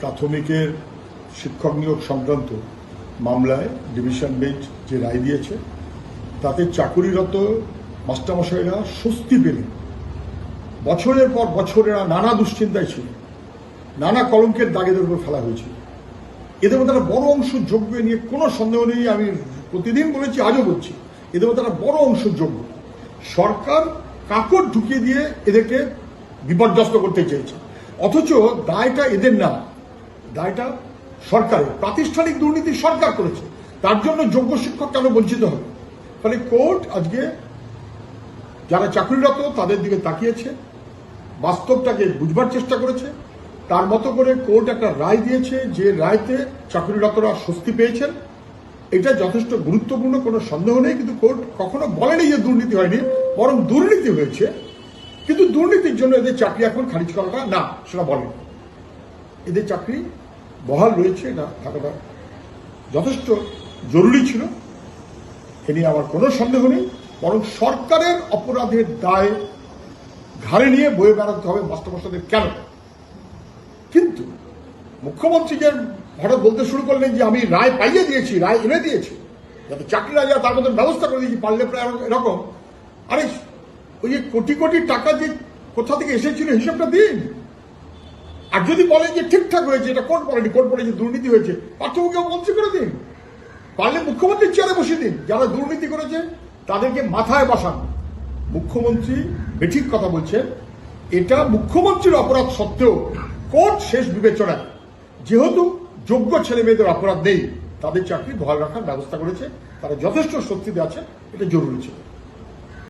প্রাথমিকের শিক্ষক নিয়োগ সংক্রান্ত মামলায় ডিভিশন বেঞ্চ যে রায় দিয়েছে, তাতে চাকুরিরত মাস্টারমশাইরা স্বস্তি পেলেন। বছরের পর বছরেরা নানা দুশ্চিন্তায় ছিল নানা কলঙ্কের দাগেদের উপর ফেলা হয়েছিল। এদের মধ্যে বড় অংশ যোগ্য নিয়ে কোনো সন্দেহ নেই, আমি প্রতিদিন বলেছি, আজও বলছি, এদের মধ্যে বড় অংশ যোগ্য। সরকার কাকড় ঢুকিয়ে দিয়ে এদেরকে বিপর্যস্ত করতে চেয়েছে, অথচ দায়টা এদের না। দায়টা সরকারের, প্রাতিষ্ঠানিক দুর্নীতি সরকার করেছে। তার জন্য যোগ্য শিক্ষক কেন বঞ্চিত হবে ফলে কোর্ট আজকে যারা চাকরিরত তাদের দিকে তাকিয়েছে, বাস্তবটাকে বুঝবার চেষ্টা করেছে। তার মতো করে কোর্ট একটা রায় দিয়েছে যে রায়তে চাকরিরতরা স্বস্তি পেয়েছেন। এটা যথেষ্ট গুরুত্বপূর্ণ, কোনো সন্দেহ নেই, কিন্তু কোর্ট কখনো বলেনি যে দুর্নীতি হয়নি, বরং দুর্নীতি হয়েছে। কিন্তু দুর্নীতির জন্য এদের চাকরি এখন খারিজ করাটা না, সেটা বলেন। এদের চাকরি বহাল রয়েছে, না থাকাটা যথেষ্ট জরুরি ছিল। এ নিয়ে আমার কোনো সন্দেহ নেই। বরং সরকারের অপরাধের দায় ঘাড়ে নিয়ে বয়ে বেড়াতে হবে মাস্টারমশাইদের কেন? কিন্তু মুখ্যমন্ত্রী যে হঠাৎ বলতে শুরু করলেন যে, আমি রায় পাইয়ে দিয়েছি, রায় এনে দিয়েছি। যাতে চাকরি না তার মধ্যে ব্যবস্থা করে দিয়েছি, পারলে প্রায় এরকম। আরে, ওই যে কোটি কোটি টাকা যে কোথা থেকে এসেছিল, হিসাবটা দিন। আর যদি বলেন যে ঠিকঠাক হয়েছে, এটা কোর্ট বলেনি, কোর্ট বলে যে দুর্নীতি হয়েছে পার্থক্যকে মন্ত্রী করে দিন। পারলে মুখ্যমন্ত্রীর চেয়ারে বসিয়ে দিন। যারা দুর্নীতি করেছে, তাদেরকে মাথায় বসান। মুখ্যমন্ত্রী বেঠিক কথা বলছেন। এটা মুখ্যমন্ত্রীর অপরাধ সত্ত্বেও কোর্ট শেষ বিবেচনায়। যেহেতু যোগ্য ছেলে মেয়েদের অপরাধ নেই, তাদের চাকরি বহাল রাখার ব্যবস্থা করেছে, তারা যথেষ্ট স্বস্তিতে আছে, এটা জরুরি ছিল।